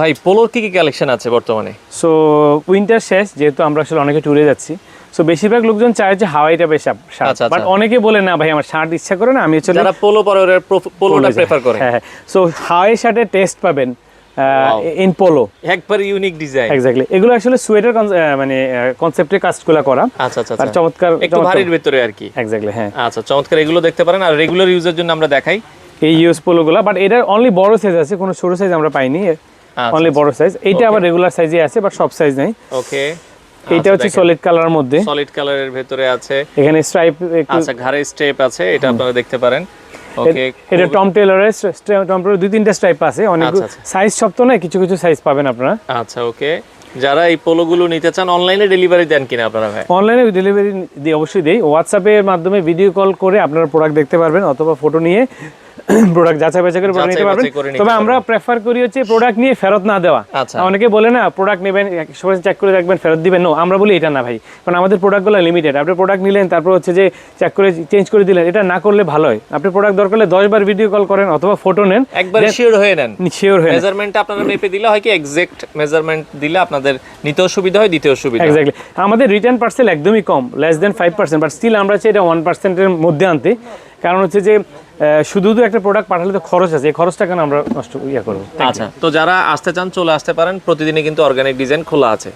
ভাই পোলোর কি কি কালেকশন আছে বর্তমানে? সো উইন্টার শেষ যেহেতু আমরা আসলে অনেকে ট্যুরে যাচ্ছি। সো বেশিরভাগ লোকজন চায় যে হাওয়াই টাইপের শার্ট। আচ্ছা, বাট আচ্ছা। অনেকে বলে না ভাই আমার শার্ট ইচ্ছা করে না আমি হচ্ছে যারা পোলো পরে পোলোটা প্রেফার করে। হ্যাঁ হ্যাঁ। সো হাওয়াই শার্টের টেস্ট পাবেন ইন পোলো একবার ইউনিক ডিজাইন এক্স্যাক্টলি এগুলো আসলে সোয়েটার মানে কনসেপ্টে কাজগুলো করা। আচ্ছা আচ্ছা আর আচ্ছা। চমৎকার একটু ভারীর ভেতরে আর কি। এক্স্যাক্টলি হ্যাঁ। আচ্ছা চমৎকার। এগুলো দেখতে পারেন। আর রেগুলার ইউজের জন্য আমরা দেখাই। এই ইউজ পোলোগুলো বাট এটার অনলি বড় সাইজ আছে কোনো ছোট সাইজ আমরা পাইনি। আচ্ছা, অনলি বড় সাইজ এইটা আবার রেগুলার সাইজে আছে বাট সব সাইজ নেই। ওকে এইটা হচ্ছে সলিড কালার মধ্যে। সলিড কালারের ভেতরে আছে। এখানে স্ট্রাইপ আচ্ছা ঘাড়ে স্টেপ আছে এটা আপনারা দেখতে পারেন। ওকে এটা টম টেলরের টম টেলর দুই তিনটা স্ট্রাইপ আছে। অনেক আচ্ছা, আচ্ছা। সাইজ সব তো না কিছু কিছু সাইজ পাবেন আপনারা। আচ্ছা ওকে যারা এই পোলোগুলো নিতে চান অনলাইনে ডেলিভারি দেন কিনা আপনারা ভাই? অনলাইনে ডেলিভারি অবশ্যই দেই। হোয়াটসঅ্যাপের মাধ্যমে ভিডিও কল করে আপনারা প্রোডাক্ট দেখতে পারবেন অথবা ফটো নিয়ে প্রোডাক্ট যাচাই বাছাই করে নিতে পারবেন। তবে আমরা প্রেফার করি হচ্ছে প্রোডাক্ট নিয়ে ফেরত না দেওয়া। আচ্ছা। অনেকে বলে না প্রোডাক্ট নেবেন সময় চেক করে দেখবেন ফেরত দিবেন। নো আমরা বলি এটা না ভাই। কারণ আমাদের প্রোডাক্টগুলো লিমিটেড আপনি প্রোডাক্ট নিলেন তারপর হচ্ছে যে চেক করে চেঞ্জ করে দিলেন এটা না করলে ভালো হয়। আপনি প্রোডাক্ট দরকার হলে দশ বার ভিডিও কল করেন অথবা ফটো নেন। একবার শিওর হয়ে নেন। শিওর হয়ে মেজারমেন্ট আপনারা মেপে দিলে হয় কি এক্সাক্ট মেজারমেন্ট দিলে আপনাদের নিতেও সুবিধা হয় দিতেও সুবিধা। এক্স্যাক্টলি আমাদের রিটার্ন পার্সেল একদমই কম less than five percent but still আমরা চাই এটা ওয়ান পার্সেন্টের মধ্যে আনতে। কারণ হচ্ছে যে শুধু শুধু একটা প্রোডাক্ট পাঠালে তো খরচ আছে, এই খরচটা কেন আমরা নষ্ট ইয়ে করব? আচ্ছা তো যারা আসতে চান, চলে আসতে পারেন। প্রতিদিনই কিন্তু অর্গানিক ডিজাইন খোলা আছে।